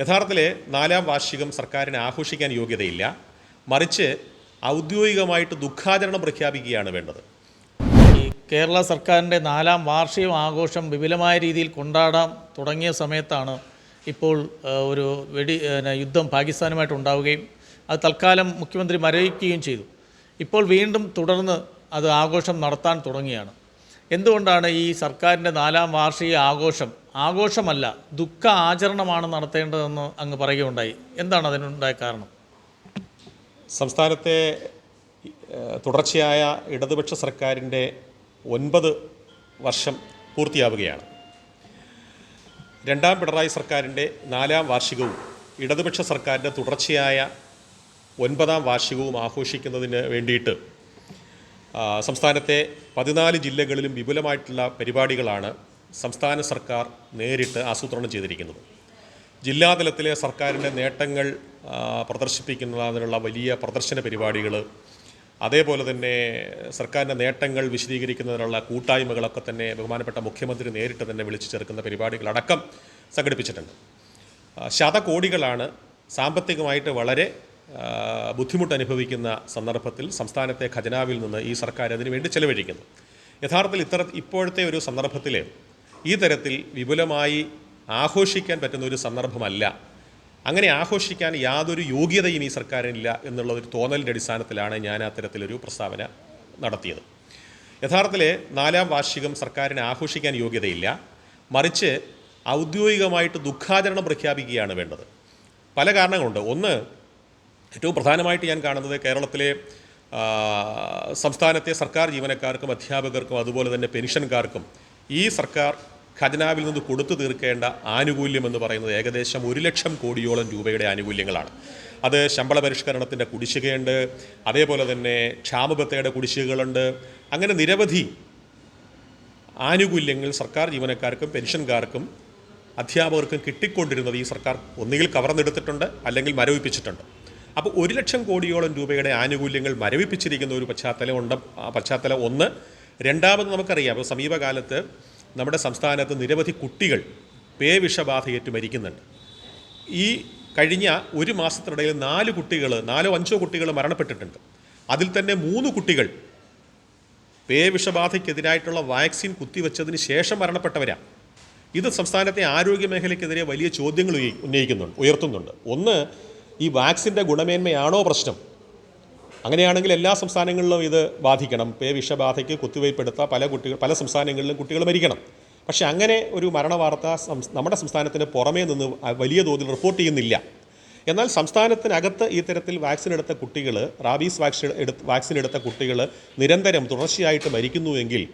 യഥാർത്ഥത്തിൽ നാലാം വാർഷികം സർക്കാരിനെ ആഘോഷിക്കാൻ യോഗ്യതയില്ല. മറിച്ച് ഔദ്യോഗികമായിട്ട് ദുഃഖാചരണം പ്രഖ്യാപിക്കുകയാണ് വേണ്ടത്. ഈ കേരള സർക്കാരിന്റെ നാലാം വാർഷികം ആഘോഷം വിപുലമായ രീതിയിൽ കൊണ്ടാടാൻ തുടങ്ങിയ സമയത്താണ് ഇപ്പോൾ ഒരു വെടി യുദ്ധം പാകിസ്ഥാനുമായിട്ട് ഉണ്ടാവുകയും അത് തൽക്കാലം മുഖ്യമന്ത്രി മരവിക്കുകയും ചെയ്തു. ഇപ്പോൾ വീണ്ടും തുടർന്ന് അത് ആഘോഷം നടത്താൻ തുടങ്ങിയാണ് എന്തുകൊണ്ടാണ് ഈ സർക്കാരിന്റെ നാലാം വാർഷിക ആഘോഷം? ആഘോഷമല്ല ദുഃഖ ആചരണമാണ് നടത്തേണ്ടതെന്ന് അങ്ങ് പറയുകയുണ്ടായി. എന്താണ് അതിനുണ്ടായ കാരണം? സംസ്ഥാനത്തെ തുടർച്ചയായ ഇടതുപക്ഷ സർക്കാരിന്റെ ഒൻപത് വർഷം പൂർത്തിയാവുകയാണ്. രണ്ടാം പിണറായി സർക്കാരിന്റെ നാലാം വാർഷികവും ഇടതുപക്ഷ സർക്കാരിന്റെ തുടർച്ചയായ ഒൻപതാം വാർഷികവും ആഘോഷിക്കുന്നതിന് വേണ്ടിയിട്ട് സംസ്ഥാനത്തെ പതിനാല് ജില്ലകളിലും വിപുലമായിട്ടുള്ള പരിപാടികളാണ് സംസ്ഥാന സർക്കാർ നേരിട്ട് ആസൂത്രണം ചെയ്തിരിക്കുന്നത്. ജില്ലാതലത്തിലെ സർക്കാരിന്റെ നേട്ടങ്ങൾ പ്രദർശിപ്പിക്കുന്നതിനുള്ള വലിയ പ്രദർശന പരിപാടികൾ അതേപോലെ തന്നെ സർക്കാരിന്റെ നേട്ടങ്ങൾ വിശദീകരിക്കുന്നതിനുള്ള കൂട്ടായ്മകളൊക്കെ തന്നെ ബഹുമാനപ്പെട്ട മുഖ്യമന്ത്രി നേരിട്ട് തന്നെ വിളിച്ചു ചേർക്കുന്ന പരിപാടികളടക്കം സംഘടിപ്പിച്ചിട്ടുണ്ട്. ശതകോടികളാണ് സാമ്പത്തികമായിട്ട് വളരെ ബുദ്ധിമുട്ട് അനുഭവിക്കുന്ന സന്ദർഭത്തിൽ സംസ്ഥാനത്തെ ഖജനാവിൽ നിന്ന് ഈ സർക്കാർ അതിനുവേണ്ടി ചെലവഴിക്കുന്നു. യഥാർത്ഥത്തിൽ ഇത്തര ഇപ്പോഴത്തെ ഒരു സന്ദർഭത്തിൽ ഈ തരത്തിൽ വിപുലമായി ആഘോഷിക്കാൻ പറ്റുന്ന ഒരു സന്ദർഭമല്ല. അങ്ങനെ ആഘോഷിക്കാൻ യാതൊരു യോഗ്യതയും ഈ സർക്കാരിനില്ല എന്നുള്ള ഒരു തോന്നലിന്റെ അടിസ്ഥാനത്തിലാണ് ഞാൻ അത്തരത്തിലൊരു പ്രസ്താവന നടത്തിയത്. യഥാർത്ഥത്തിൽ നാലാം വാർഷികം സർക്കാരിനെ ആഘോഷിക്കാൻ യോഗ്യതയില്ല. മറിച്ച് ഔദ്യോഗികമായിട്ട് ദുഃഖാചരണം പ്രഖ്യാപിക്കുകയാണ് വേണ്ടത്. പല കാരണങ്ങളുണ്ട്. ഒന്ന് ഏറ്റവും പ്രധാനമായിട്ട് ഞാൻ കാണുന്നത് കേരളത്തിലെ സംസ്ഥാനത്തെ സർക്കാർ ജീവനക്കാർക്കും അധ്യാപകർക്കും അതുപോലെ തന്നെ പെൻഷൻകാർക്കും ഈ സർക്കാർ ഖജനാവിൽ നിന്ന് കൊടുത്തു തീർക്കേണ്ട ആനുകൂല്യം എന്ന് പറയുന്നത് ഏകദേശം ഒരു ലക്ഷം കോടിയോളം രൂപയുടെ ആനുകൂല്യങ്ങളാണ്. അത് ശമ്പള പരിഷ്കരണത്തിന്റെ കുടിശ്ശികയുണ്ട് അതേപോലെ തന്നെ ക്ഷാമബത്തയുടെ കുടിശ്ശികകളുണ്ട്. അങ്ങനെ നിരവധി ആനുകൂല്യങ്ങൾ സർക്കാർ ജീവനക്കാർക്കും പെൻഷൻകാർക്കും അധ്യാപകർക്കും കിട്ടിക്കൊണ്ടിരുന്നത് ഈ സർക്കാർ ഒന്നുകിൽ കവർന്നെടുത്തിട്ടുണ്ട് അല്ലെങ്കിൽ മരവിപ്പിച്ചിട്ടുണ്ട്. അപ്പോൾ ഒരു ലക്ഷം കോടിയോളം രൂപയുടെ ആനുകൂല്യങ്ങൾ മരവിപ്പിച്ചിരിക്കുന്ന ഒരു പശ്ചാത്തലം ഉണ്ട്. പശ്ചാത്തലം ഒന്ന്. രണ്ടാമത് നമുക്കറിയാം ഇപ്പോൾ സമീപകാലത്ത് നമ്മുടെ സംസ്ഥാനത്ത് നിരവധി കുട്ടികൾ പേ വിഷബാധയേറ്റ് മരിക്കുന്നുണ്ട്. ഈ കഴിഞ്ഞ ഒരു മാസത്തിനിടയിൽ നാല് കുട്ടികൾ നാലോ അഞ്ചോ കുട്ടികൾ മരണപ്പെട്ടിട്ടുണ്ട്. അതിൽ തന്നെ മൂന്ന് കുട്ടികൾ പേ വിഷബാധയ്ക്കെതിരായിട്ടുള്ള വാക്സിൻ കുത്തിവെച്ചതിന് ശേഷം മരണപ്പെട്ടവരാണ് ഇത് സംസ്ഥാനത്തെ ആരോഗ്യ മേഖലയ്ക്കെതിരെ വലിയ ചോദ്യങ്ങൾ ഉന്നയിക്കുന്നുണ്ട് ഉയർത്തുന്നുണ്ട്. ഒന്ന് ഈ വാക്സിന്റെ ഗുണമേന്മയാണോ പ്രശ്നം? അങ്ങനെയാണെങ്കിൽ എല്ലാ സംസ്ഥാനങ്ങളിലും ഇത് ബാധിക്കണം. പേ വിഷബാധയ്ക്ക് കുത്തിവയ്പ്പെടുത്ത പല കുട്ടികൾ പല സംസ്ഥാനങ്ങളിലും കുട്ടികൾ മരിക്കണം. പക്ഷേ അങ്ങനെ ഒരു മരണവാർത്ത വാർത്ത നമ്മുടെ സംസ്ഥാനത്തിന് പുറമേ നിന്ന് വലിയ തോതിൽ റിപ്പോർട്ട് ചെയ്യുന്നില്ല. എന്നാൽ സംസ്ഥാനത്തിനകത്ത് ഈ തരത്തിൽ വാക്സിൻ എടുത്ത കുട്ടികൾ റാബീസ് വാക്സിൻ എടുത്ത് വാക്സിൻ എടുത്ത കുട്ടികൾ നിരന്തരം തുടർച്ചയായിട്ട് മരിക്കുന്നുവെങ്കിൽ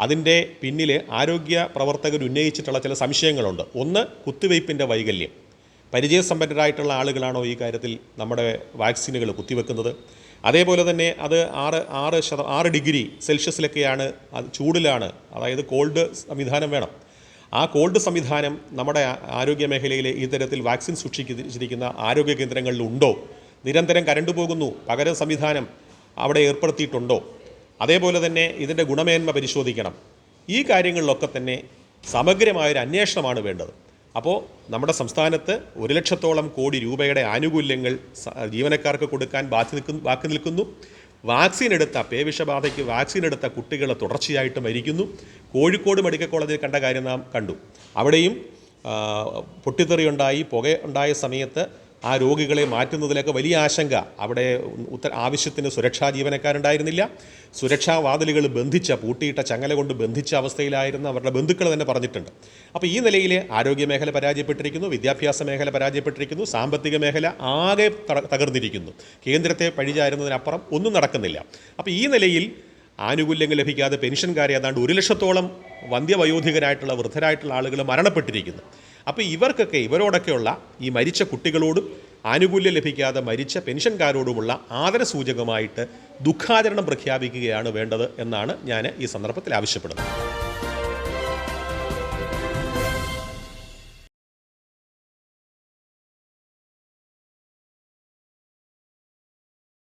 അതിന്റെ പിന്നിൽ ആരോഗ്യ പ്രവർത്തകർ ഉന്നയിച്ചിട്ടുള്ള ചില സംശയങ്ങളുണ്ട്. ഒന്ന് കുത്തിവയ്പ്പിന്റെ വൈകല്യം. പരിചയസമ്പന്നരായിട്ടുള്ള ആളുകളാണോ ഈ കാര്യത്തിൽ നമ്മുടെ വാക്സിനുകൾ കുത്തിവെക്കുന്നത്? അതേപോലെ തന്നെ അത് ആറ് ആറ് ശത ആറ് ഡിഗ്രി സെൽഷ്യസിലൊക്കെയാണ് അത് ചൂടിലാണ് അതായത് കോൾഡ് സംവിധാനം വേണം. ആ കോൾഡ് സംവിധാനം നമ്മുടെ ആരോഗ്യ മേഖലയിലെ ഈ തരത്തിൽ വാക്സിൻ സൂക്ഷിച്ചിരിക്കുന്ന ആരോഗ്യ കേന്ദ്രങ്ങളിൽ ഉണ്ടോ? നിരന്തരം കരണ്ട് പോകുന്നു പകരം സംവിധാനം അവിടെ ഏർപ്പെടുത്തിയിട്ടുണ്ടോ? അതേപോലെ തന്നെ ഇതിന്റെ ഗുണമേന്മ പരിശോധിക്കണം. ഈ കാര്യങ്ങളിലൊക്കെ തന്നെ സമഗ്രമായൊരു അന്വേഷണമാണ് വേണ്ടത്. അപ്പോൾ നമ്മുടെ സംസ്ഥാനത്ത് ഒരു ലക്ഷത്തോളം കോടി രൂപയുടെ ആനുകൂല്യങ്ങൾ ജീവനക്കാർക്ക് കൊടുക്കാൻ ബാക്കി ബാക്കി നിൽക്കുന്നു. വാക്സിൻ എടുത്ത പേവിഷബാധയ്ക്ക് വാക്സിൻ എടുത്ത കുട്ടികൾ തുടർച്ചയായിട്ട് മരിക്കുന്നു. കോഴിക്കോട് മെഡിക്കൽ കോളേജിൽ കണ്ട കാര്യം നാം കണ്ടു. അവിടെയും പൊട്ടിത്തെറിയുണ്ടായി പുക ഉണ്ടായ സമയത്ത് ആ രോഗികളെ മാറ്റുന്നതിലൊക്കെ വലിയ ആശങ്ക. അവിടെ ഉത്തര ആവശ്യത്തിന് സുരക്ഷാ ജീവനക്കാരുണ്ടായിരുന്നില്ല. സുരക്ഷാ വാതിലുകൾ ബന്ധിച്ച പൂട്ടിയിട്ട ചങ്ങല കൊണ്ട് ബന്ധിച്ച അവസ്ഥയിലായിരുന്ന അവരുടെ ബന്ധുക്കൾ തന്നെ പറഞ്ഞിട്ടുണ്ട്. അപ്പോൾ ഈ നിലയിൽ ആരോഗ്യ മേഖല പരാജയപ്പെട്ടിരിക്കുന്നു വിദ്യാഭ്യാസ മേഖല പരാജയപ്പെട്ടിരിക്കുന്നു സാമ്പത്തിക മേഖല ആകെ തകർന്നിരിക്കുന്നു. കേന്ദ്രത്തെ പഴിചാരുന്നതിനപ്പുറം ഒന്നും നടക്കുന്നില്ല. അപ്പോൾ ഈ നിലയിൽ ആനുകൂല്യങ്ങൾ ലഭിക്കാതെ പെൻഷൻകാരെ ഏതാണ്ട് ഒരു ലക്ഷത്തോളം വന്ധ്യവയോധികരായിട്ടുള്ള വൃദ്ധരായിട്ടുള്ള ആളുകൾ മരണപ്പെട്ടിരിക്കുന്നു. അപ്പോൾ ഇവർക്കൊക്കെ ഇവരോടൊക്കെയുള്ള ഈ മരിച്ച കുട്ടികളോടും ആനുകൂല്യം ലഭിക്കാതെ മരിച്ച പെൻഷൻകാരോടുമുള്ള ആദരസൂചകമായിട്ട് ദുഃഖാചരണം പ്രഖ്യാപിക്കുകയാണ് വേണ്ടത് എന്നാണ് ഞാൻ ഈ സന്ദർഭത്തിൽ ആവശ്യപ്പെടുന്നത്.